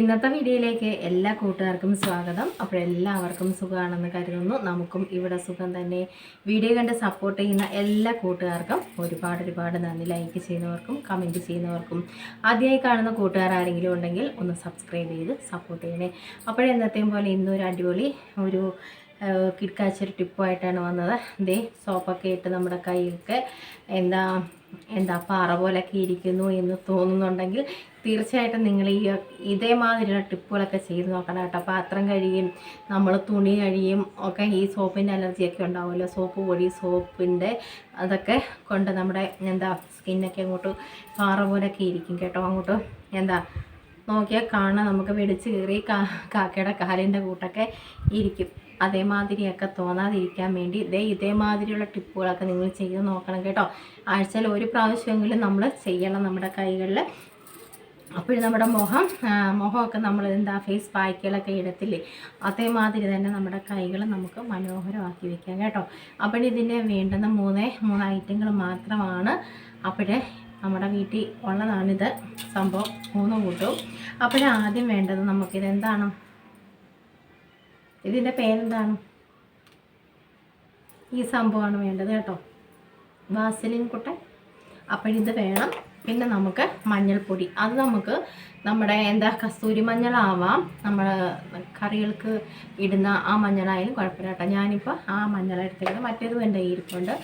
ഇന്നത്തെ വീഡിയോയിലേക്ക് എല്ലാ കൂട്ടുകാർക്കും സ്വാഗതം. അപ്പോൾ എല്ലാവർക്കും സുഖമാണെന്ന് കരുതുന്നു. നമുക്കും ഇവിടെ സുഖം തന്നെ. വീഡിയോ കണ്ട് സപ്പോർട്ട് ചെയ്യുന്ന എല്ലാ കൂട്ടുകാർക്കും ഒരുപാട് ഒരുപാട് നന്ദി. ലൈക്ക് ചെയ്യുന്നവർക്കും കമന്റ് ചെയ്യുന്നവർക്കും. ആദ്യമായി കാണുന്ന കൂട്ടുകാർ ആരെങ്കിലും ഉണ്ടെങ്കിൽ ഒന്ന് സബ്സ്ക്രൈബ് ചെയ്ത് സപ്പോർട്ട് ചെയ്യണേ. അപ്പോഴെന്നത്തെയും പോലെ ഇന്നൊരു അടിപൊളി ഒരു കിടക്കാച്ചൊരു ടിപ്പുമായിട്ടാണ് വന്നത്. ദേ സോപ്പൊക്കെ ഇട്ട് നമ്മുടെ കൈയൊക്കെ എന്താ എന്താ പാറ പോലൊക്കെ ഇരിക്കുന്നു എന്ന് തോന്നുന്നുണ്ടെങ്കിൽ തീർച്ചയായിട്ടും നിങ്ങൾ ഈ ഇതേമാതിരിയുള്ള ടിപ്പുകളൊക്കെ ചെയ്ത് നോക്കണം കേട്ടോ. പാത്രം കഴുകിയും നമ്മൾ തുണി കഴിയും ഒക്കെ ഈ സോപ്പിന്റെ അലർജിയൊക്കെ ഉണ്ടാവുമല്ലോ. സോപ്പ് പൊടി സോപ്പിന്റെ അതൊക്കെ കൊണ്ട് നമ്മുടെ എന്താ സ്കിന്നൊക്കെ അങ്ങോട്ട് പാറ പോലൊക്കെ ഇരിക്കും കേട്ടോ. അങ്ങോട്ട് എന്താ നോക്കിയാൽ കാണാൻ നമുക്ക് വെടിച്ച് കയറി കാ കാക്കയുടെ കാലിന്റെ കൂട്ടൊക്കെ ഇരിക്കും. അതേമാതിരിയൊക്കെ തോന്നാതിരിക്കാൻ വേണ്ടി ഇതേ ഇതേമാതിരിയുള്ള ടിപ്പുകളൊക്കെ നിങ്ങൾ ചെയ്ത് നോക്കണം കേട്ടോ. ആഴ്ചയിൽ ഒരു പ്രാവശ്യമെങ്കിലും നമ്മൾ ചെയ്യണം നമ്മുടെ കൈകളിൽ. അപ്പോഴും നമ്മുടെ മുഖം മുഖമൊക്കെ നമ്മൾ എന്താ ഫേസ് പായ്ക്കലൊക്കെ ഇടത്തില്ലേ അതേമാതിരി തന്നെ നമ്മുടെ കൈകൾ നമുക്ക് മനോഹരമാക്കി വെക്കാം കേട്ടോ. അപ്പോൾ ഇതിന് വേണ്ടുന്ന മൂന്നേ മൂന്ന് ഐറ്റങ്ങൾ മാത്രമാണ് അപ്പോഴേ നമ്മുടെ വീട്ടിൽ ഉള്ളതാണിത് സംഭവം. മൂന്ന് കൂട്ടും. അപ്പോഴാദ്യം വേണ്ടത് നമുക്കിത് എന്താണ് ഇതിന്റെ പേരെന്താണ്? ഈ സംഭവമാണ് വേണ്ടത് കേട്ടോ. വാസലിൻ കുട്ടൻ. അപ്പോഴിത് വേണം. പിന്നെ നമുക്ക് മഞ്ഞൾപ്പൊടി. അത് നമുക്ക് നമ്മുടെ എന്താ കസ്തൂരി മഞ്ഞളാവാം. നമ്മൾ കറികൾക്ക് ഇടുന്ന ആ മഞ്ഞളായാലും കുഴപ്പമില്ല കേട്ടോ. ഞാനിപ്പോൾ ആ മഞ്ഞളെടുത്തിട്ട് മറ്റേതും എന്റെ ഇരിപ്പുണ്ട്.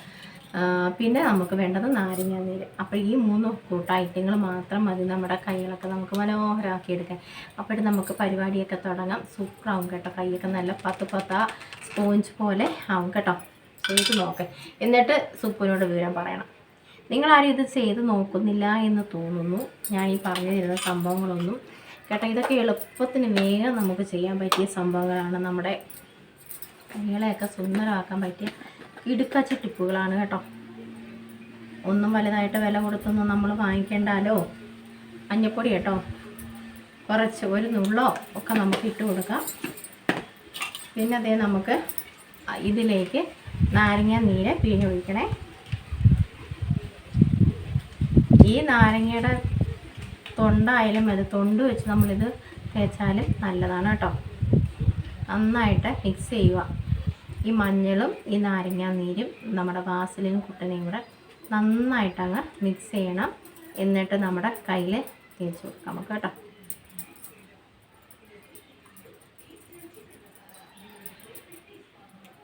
പിന്നെ നമുക്ക് വേണ്ടത് നാരങ്ങ നീര്. അപ്പോൾ ഈ മൂന്ന് കൂട്ട ഐറ്റങ്ങൾ മാത്രം മതി നമ്മുടെ കൈകളൊക്കെ നമുക്ക് മനോഹരമാക്കി എടുക്കാൻ. അപ്പോഴും നമുക്ക് പരിപാടിയൊക്കെ തുടങ്ങാം. സൂപ്പറാവും കേട്ടോ. കൈയൊക്കെ നല്ല പത്ത് പത്ത സ്പോഞ്ച് പോലെ ആവും കേട്ടോ. ചെയ്ത് നോക്ക്. എന്നിട്ട് സൂപ്പിനോട് വിവരം പറയണം. നിങ്ങളാരും ഇത് ചെയ്ത് നോക്കുന്നില്ല എന്ന് തോന്നുന്നു. ഞാൻ ഈ പറഞ്ഞു തരുന്ന സംഭവങ്ങളൊന്നും. കേട്ടോ ഇതൊക്കെ എളുപ്പത്തിന് വേഗം നമുക്ക് ചെയ്യാൻ പറ്റിയ സംഭവങ്ങളാണ് നമ്മുടെ കൈകളെയൊക്കെ സുന്ദരമാക്കാൻ പറ്റിയ ഇടുക്കച്ച ടിപ്പുകളാണ് കേട്ടോ. ഒന്നും വലുതായിട്ട് വില കൊടുത്തൊന്നും നമ്മൾ വാങ്ങിക്കേണ്ടാലോ? മഞ്ഞപ്പൊടി കേട്ടോ. കുറച്ച് ഒരു നുള്ളോ ഒക്കെ നമുക്ക് ഇട്ട് കൊടുക്കാം. പിന്നെ അതേ നമുക്ക് ഇതിലേക്ക് നാരങ്ങ നീര് പിഴിഞ്ഞൊഴിക്കണേ. ഈ നാരങ്ങയുടെ തൊണ്ടായാലും മതി തൊണ്ട് വെച്ച് നമ്മളിത് തേച്ചാലും നല്ലതാണ് കേട്ടോ. നന്നായിട്ട് മിക്സ് ചെയ്യുക. ഈ മഞ്ഞളും ഈ നാരങ്ങ നീരും നമ്മുടെ വാസലിനും കുട്ടനെയും കൂടെ നന്നായിട്ടങ്ങ് മിക്സ് ചെയ്യണം. എന്നിട്ട് നമ്മുടെ കയ്യിൽ തേച്ച് കൊടുക്കാം നമുക്ക് കേട്ടോ.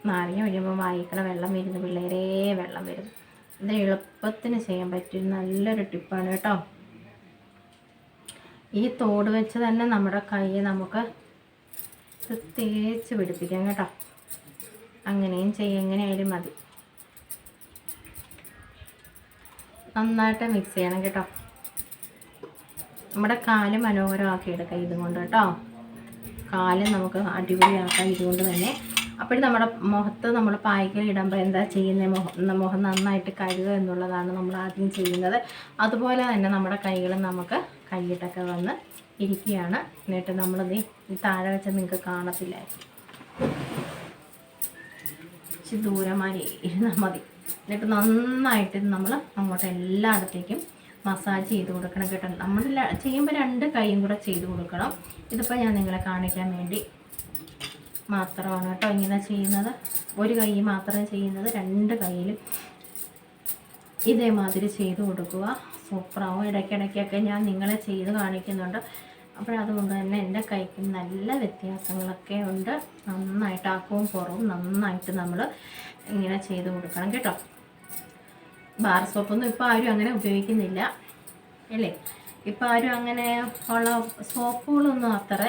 നാരങ്ങ ഒഴിയുമ്പോൾ വായിക്കണ വെള്ളം വരുന്നു. പിള്ളേരേ വെള്ളം വരും ഇത് എളുപ്പത്തിന് ചെയ്യാൻ പറ്റിയ നല്ലൊരു ടിപ്പാണ് കേട്ടോ. ഈ തോട് വെച്ച് തന്നെ നമ്മുടെ കൈ നമുക്ക് തേച്ച് പിടിപ്പിക്കാം കേട്ടോ. അങ്ങനെയും ചെയ്യാം എങ്ങനെയായാലും മതി. നന്നായിട്ട് മിക്സ് ചെയ്യണം കേട്ടോ. നമ്മുടെ കാൽ മനോഹരമാക്കി എടുക്കാം ഇതുകൊണ്ട് കേട്ടോ. കാൽ നമുക്ക് അടിപൊളിയാക്കാം ഇതുകൊണ്ട് തന്നെ. അപ്പോഴും നമ്മുടെ മുഖത്ത് നമ്മൾ പായ്ക്കൽ ഇടുമ്പോൾ എന്താ ചെയ്യുന്നത് മുഖം മുഖം നന്നായിട്ട് കഴുകുക എന്നുള്ളതാണ് നമ്മൾ ആദ്യം ചെയ്യുന്നത്. അതുപോലെ തന്നെ നമ്മുടെ കൈകൾ നമുക്ക് കൈയിട്ടൊക്കെ വന്ന് ഇരിക്കുകയാണ്. എന്നിട്ട് നമ്മൾ ഈ താഴെ വെച്ച് നിങ്ങൾക്ക് കാണത്തില്ലായിരിക്കും ദൂരമായി ഇരുന്നാൽ മതി. എന്നിട്ട് നന്നായിട്ട് നമ്മൾ അങ്ങോട്ട് എല്ലായിടത്തേക്കും മസാജ് ചെയ്ത് കൊടുക്കണം കേട്ടോ. നമ്മൾ ചെയ്യുമ്പോൾ രണ്ട് കൈയും കൂടെ ചെയ്ത് കൊടുക്കണം. ഇതിപ്പോൾ ഞാൻ നിങ്ങളെ കാണിക്കാൻ വേണ്ടി മാത്രമാണ് കേട്ടോ ഇങ്ങനെ ചെയ്യുന്നത്. ഒരു കൈ മാത്രം ചെയ്യുന്നത് രണ്ട് കൈയിലും ഇതേമാതിരി ചെയ്ത് കൊടുക്കുക. സൂപ്പറാവും. ഇടയ്ക്കിടയ്ക്കൊക്കെ ഞാൻ നിങ്ങളെ ചെയ്ത് കാണിക്കുന്നുണ്ട്. അപ്പോഴതുകൊണ്ട് തന്നെ എന്റെ കൈക്കും നല്ല വ്യത്യാസങ്ങളൊക്കെ ഉണ്ട്. നന്നായിട്ട് ആക്കവും പുറവും നന്നായിട്ട് നമ്മൾ ഇങ്ങനെ ചെയ്ത് കൊടുക്കണം കേട്ടോ. ബാർ സോപ്പൊന്നും ഇപ്പോൾ ആരും അങ്ങനെ ഉപയോഗിക്കുന്നില്ല. അല്ലേ? ഇപ്പോൾ ആരും അങ്ങനെ ഉള്ള സോപ്പുകളൊന്നും അത്ര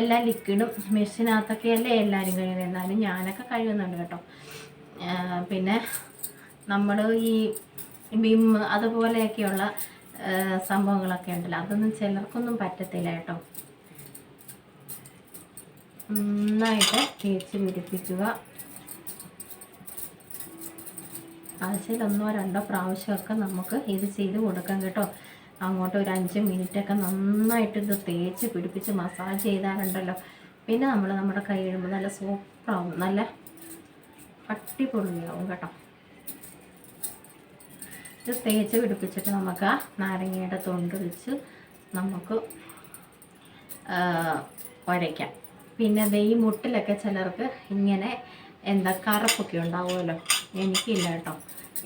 എല്ലാ ലിക്വിഡും മെഷീനകത്തൊക്കെയല്ലേ എല്ലാവരും കഴിയുന്നത്? എന്നാലും ഞാനൊക്കെ കഴിയുന്നുണ്ട് കേട്ടോ. പിന്നെ നമ്മൾ ഈ വിം അതുപോലെയൊക്കെയുള്ള സംഭവങ്ങളൊക്കെ ഉണ്ടല്ലോ. അതൊന്നും ചിലർക്കൊന്നും പറ്റത്തില്ല കേട്ടോ. നന്നായിട്ട് തേച്ച് പിടിപ്പിക്കുക. ആഴ്ചയിൽ ഒന്നോ രണ്ടോ പ്രാവശ്യമൊക്കെ നമുക്ക് ഇത് ചെയ്ത് കൊടുക്കാം കേട്ടോ. അങ്ങോട്ട് ഒരു അഞ്ച് മിനിറ്റൊക്കെ നന്നായിട്ട് ഇത് തേച്ച് പിടിപ്പിച്ച് മസാജ് ചെയ്താലുണ്ടല്ലോ. പിന്നെ നമ്മൾ നമ്മുടെ കൈ ഇടുമ്പോൾ നല്ല സൂപ്പറാവും നല്ല അടിപൊളിയാവും കേട്ടോ. ഇത് തേച്ച് പിടിപ്പിച്ചിട്ട് നമുക്ക് ആ നാരങ്ങയുടെ തൊണ്ട് വെച്ച് നമുക്ക് ഉരയ്ക്കാം പിന്നെ ഈ മുട്ടിലൊക്കെ ചിലർക്ക് ഇങ്ങനെ എന്താ കറുപ്പൊക്കെ ഉണ്ടാവുമല്ലോ. എനിക്കില്ല കേട്ടോ.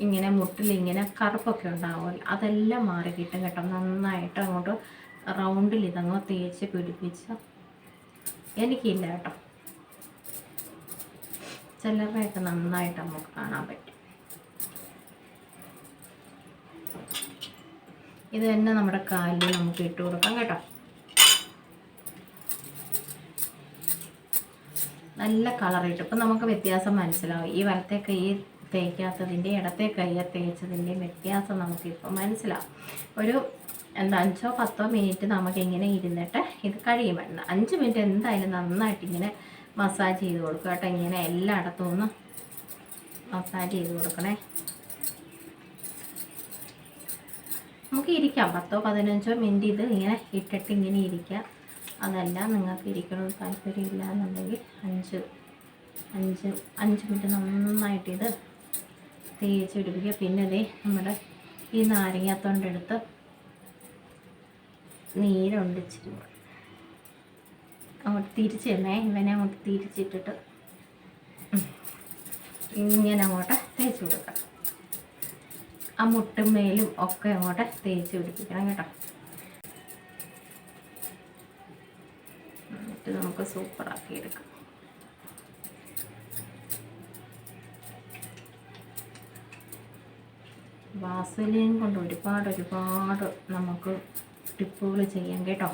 ഇങ്ങനെ മുട്ടിൽ ഇങ്ങനെ കറുപ്പൊക്കെ ഉണ്ടാവുമല്ലോ അതെല്ലാം മാറി കിട്ടും കേട്ടോ. നന്നായിട്ട് അങ്ങോട്ട് റൗണ്ടിൽ ഇതങ്ങ് തേച്ച് പിടിപ്പിച്ച് എനിക്കില്ല കേട്ടോ. ചിലരുടെയൊക്കെ നന്നായിട്ട് നമുക്ക് കാണാൻ പറ്റും. ഇത് തന്നെ നമ്മുടെ കാലിൽ നമുക്ക് ഇട്ട് കൊടുക്കാം കേട്ടോ. നല്ല കളറിട്ട് ഇപ്പം നമുക്ക് വ്യത്യാസം മനസ്സിലാവും. ഈ വലത്തെ കൈ തേക്കാത്തതിന്റെ ഇടത്തെ കൈ തേച്ചതിന്റെയും വ്യത്യാസം നമുക്കിപ്പോൾ മനസ്സിലാവും. ഒരു എന്താ അഞ്ചോ പത്തോ മിനിറ്റ് നമുക്ക് ഇങ്ങനെ ഇരുന്നിട്ട് ഇത് കഴിയും. വേണ്ട അഞ്ച് മിനിറ്റ് എന്തായാലും നന്നായിട്ട് ഇങ്ങനെ മസാജ് ചെയ്ത് കൊടുക്കുക കേട്ടോ. ഇങ്ങനെ എല്ലായിടത്തും ഒന്ന് മസാജ് ചെയ്ത് കൊടുക്കണേ. നമുക്ക് ഇരിക്കാം. പത്തോ പതിനഞ്ചോ മിനിറ്റ് ഇത് ഇങ്ങനെ ഇട്ടിട്ട് ഇങ്ങനെ ഇരിക്കാം. അതല്ല നിങ്ങൾക്ക് ഇരിക്കണമെന്ന് താല്പര്യമില്ല എന്നുണ്ടെങ്കിൽ അഞ്ച് അഞ്ച് അഞ്ച് മിനിറ്റ് നന്നായിട്ട് ഇത് തേച്ച് പിടിപ്പിക്കുക. പിന്നെ അതേ നമ്മുടെ ഈ നാരങ്ങാത്തോണ്ടെടുത്ത് നീരൊണ്ടിച്ച് അങ്ങോട്ട് തിരിച്ച് തന്നെ ഇവനെ അങ്ങോട്ട് തിരിച്ചിട്ടിട്ട് ഇങ്ങനെ അങ്ങോട്ട് തേച്ച് കൊടുക്കാം. ആ മുട്ടുമേലും ഒക്കെ അങ്ങോട്ട് തേച്ച് പിടിപ്പിക്കണം കേട്ടോ. എന്നിട്ട് നമുക്ക് സൂപ്പറാക്കി എടുക്കാം. വാസലിൻ കൊണ്ട് ഒരുപാട് ഒരുപാട് നമുക്ക് ടിപ്പുകൾ ചെയ്യാം കേട്ടോ.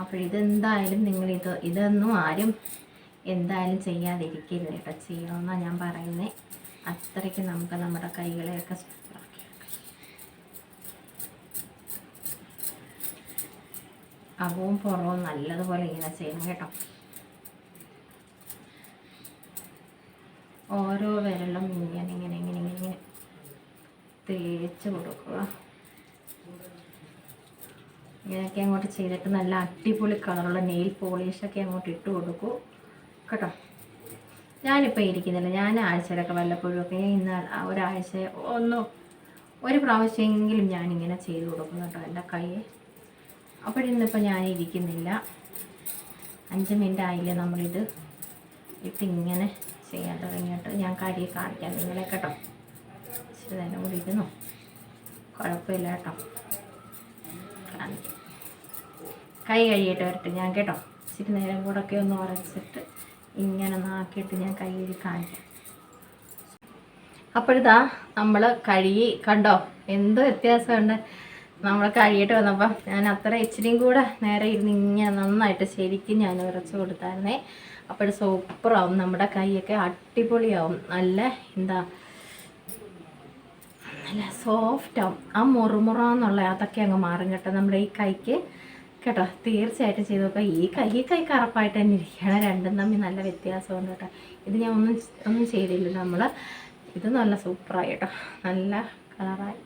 അപ്പോൾ ഇതെന്തായാലും ഇത് ഇതൊന്നും ആരും എന്തായാലും ചെയ്യാതിരിക്കരുത് കേട്ടോ. ചെയ്യണമെന്നാണ് ഞാൻ പറയുന്നത് അത്രയ്ക്ക് നമുക്ക് നമ്മുടെ കൈകളെയൊക്കെ അകവും പുറവും നല്ലതുപോലെ ഇങ്ങനെ ചെയ്യണം കേട്ടോ. ഓരോ വിരലും ഇങ്ങനെ ഇങ്ങനെ ഇങ്ങനെ ഇങ്ങനെ ഇങ്ങനെ. തേച്ച് കൊടുക്കുക. ഇങ്ങനെയൊക്കെ അങ്ങോട്ട് ചെയ്തിട്ട് നല്ല അടിപൊളി കളറുള്ള നെയിൽ പോളിഷൊക്കെ അങ്ങോട്ട് ഇട്ട് കൊടുക്കൂ. കേട്ടോ? ഞാനിപ്പോൾ ഇരിക്കുന്നില്ല. ഞാൻ ആഴ്ചയിലൊക്കെ വല്ലപ്പോഴും ഒക്കെ ഇന്ന് ഒരാഴ്ച ഒന്ന് ഒരു പ്രാവശ്യമെങ്കിലും ഞാനിങ്ങനെ ചെയ്ത് കൊടുക്കും കേട്ടോ എന്റെ കൈയെ അപ്പോഴിന്നിപ്പോൾ ഞാൻ ഇരിക്കുന്നില്ല. അഞ്ച് മിനിറ്റ് ആയില്ലേ നമ്മളിത് ഇട്ടിങ്ങനെ ചെയ്യാൻ തുടങ്ങിയിട്ട് ഞാൻ കാര്യം കാണിക്കാം നിങ്ങളെ കേട്ടോ. ഇച്ചിരി നേരം കൂടി ഇരുന്നു കുഴപ്പമില്ല കേട്ടോ. കൈ കഴിയിട്ട് വരട്ടെ ഞാൻ കേട്ടോ. ഇച്ചിരി നേരം കൂടെ ഒക്കെ ഒന്ന് ഉറച്ചിട്ട് ഇങ്ങനെ നാക്കിയിട്ട് ഞാൻ കൈ കഴുകി കാണിക്കാം. അപ്പോഴിതാ നമ്മൾ കഴുകി കണ്ടോ? എന്ത് വ്യത്യാസമുണ്ട്? നമ്മൾ കഴുകിയിട്ട് വന്നപ്പോൾ ഞാൻ അത്ര ഇച്ചിരിയും കൂടെ നേരെ ഇരുന്ന് ഇങ്ങനെ നന്നായിട്ട് ശരിക്കും ഞാൻ ഉറച്ച് കൊടുത്തായിരുന്നേ. അപ്പോൾ സൂപ്പറാവും നമ്മുടെ കൈയൊക്കെ അടിപൊളിയാവും. നല്ല എന്താ നല്ല സോഫ്റ്റ്. ആവും ആ മുറുമുറ എന്നുള്ള അതൊക്കെ അങ്ങ് മാറും കേട്ടോ നമ്മുടെ ഈ കൈക്ക്. കേട്ടോ തീർച്ചയായിട്ടും ചെയ്ത് നോക്കാം. ഈ കൈ ഈ കൈ കറപ്പായിട്ട് തന്നെ ഇരിക്കുകയാണ്. രണ്ടും തമ്മിൽ നല്ല വ്യത്യാസമുണ്ട് കേട്ടോ. ഇത് ഞാൻ ഒന്നും ഒന്നും ചെയ്തില്ല. നമ്മൾ ഇത് നല്ല സൂപ്പറായി കേട്ടോ. നല്ല കളറായി.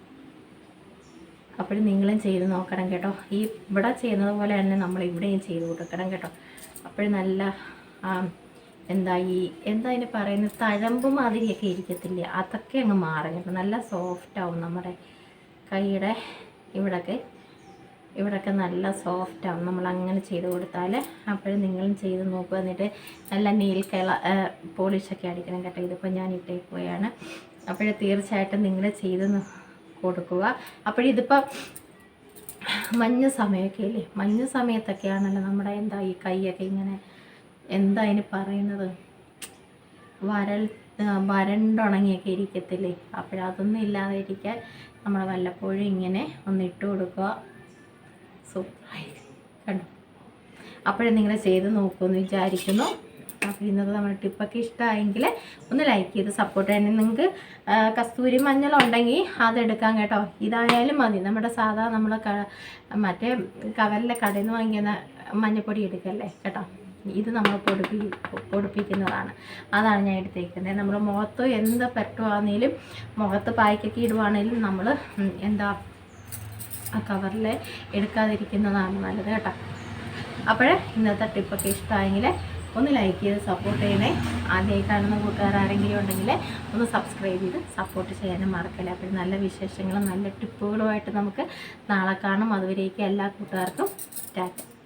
അപ്പോഴും നിങ്ങളും ചെയ്ത് നോക്കണം കേട്ടോ. ഈ ഇവിടെ ചെയ്യുന്നത് പോലെ തന്നെ നമ്മൾ ഇവിടെയും ചെയ്ത് കൊടുക്കണം കേട്ടോ. അപ്പോഴും നല്ല എന്താ ഈ എന്താ അതിന് പറയുന്നത്? തഴമ്പ് മാതിരിയൊക്കെ ഇരിക്കത്തില്ല? അതൊക്കെ അങ്ങ് മാറും. കേട്ടോ നല്ല സോഫ്റ്റ് ആവും നമ്മുടെ കൈയുടെ ഇവിടൊക്കെ. ഇവിടൊക്കെ നല്ല സോഫ്റ്റ് ആവും. നമ്മൾ അങ്ങനെ ചെയ്ത് കൊടുത്താൽ അപ്പോഴും നിങ്ങളും ചെയ്ത് നോക്കുക എന്നിട്ട് നല്ല നീൽ കള പോളിഷൊക്കെ അടിക്കണം കേട്ടോ. ഇതിപ്പോൾ ഞാൻ ഇട്ടേക്കുകയാണ് അപ്പോഴേ തീർച്ചയായിട്ടും നിങ്ങൾ ചെയ്ത് കൊടുക്കുക. അപ്പോഴിതിപ്പോൾ മഞ്ഞ സമയമൊക്കെ ഇല്ലേ? മഞ്ഞ സമയത്തൊക്കെയാണല്ലോ നമ്മുടെ എന്താ ഈ കൈയൊക്കെ ഇങ്ങനെ എന്താ അതിന് പറയുന്നത്? വരൽ വരണ്ടുണങ്ങിയൊക്കെ ഇരിക്കത്തില്ലേ? അപ്പോഴതൊന്നും ഇല്ലാതെ ഇരിക്കാൻ നമ്മൾ വല്ലപ്പോഴും ഇങ്ങനെ ഒന്ന് ഇട്ട് കൊടുക്കുക. സൂപ്പറായി കണ്ടു? അപ്പോഴും നിങ്ങൾ ചെയ്ത് നോക്കുമെന്ന് വിചാരിക്കുന്നു. അപ്പോൾ ഇന്നത്തെ നമ്മുടെ ടിപ്പൊക്കെ ഇഷ്ടമായെങ്കിൽ ഒന്ന് ലൈക്ക് ചെയ്ത് സപ്പോർട്ട് ചെയ്യണം നിങ്ങൾക്ക് കസ്തൂരി മഞ്ഞളുണ്ടെങ്കിൽ അതെടുക്കാം കേട്ടോ. ഇതായാലും മതി. നമ്മുടെ സാധാ നമ്മൾ മറ്റേ കവലിലെ കടയിൽ നിന്ന് വാങ്ങിയ മഞ്ഞപ്പൊടി എടുക്കല്ലേ? കേട്ടോ. ഇത് നമ്മൾ പൊടിപ്പി പൊടിപ്പിക്കുന്നതാണ്. അതാണ് ഞാൻ എടുത്തേക്കുന്നത്. നമ്മൾ മുഖത്ത് എന്ത് പെട്ടുവാണെങ്കിലും മുഖത്ത് പായ്ക്കൊക്കെ ഇടുവാണെങ്കിലും നമ്മൾ എന്താ ആ കവറിൽ എടുക്കാതിരിക്കുന്നതാണ് നല്ലത് കേട്ടോ. അപ്പോൾ ഇന്നത്തെ ടിപ്പൊക്കെ ഇഷ്ടമായെങ്കിൽ ഒന്ന് ലൈക്ക് ചെയ്ത് സപ്പോർട്ട് ചെയ്യണേ. ആദ്യമായി കാണുന്ന കൂട്ടുകാർ ആരെങ്കിലും ഉണ്ടെങ്കിൽ ഒന്ന് സബ്സ്ക്രൈബ് ചെയ്ത് സപ്പോർട്ട് ചെയ്യാനും മറക്കല്ലേ. അപ്പോൾ നല്ല വിശേഷങ്ങളും നല്ല ടിപ്പുകളുമായിട്ട് നമുക്ക് നാളെ കാണും. അതുവരേക്കും എല്ലാ കൂട്ടുകാർക്കും. ടാറ്റ.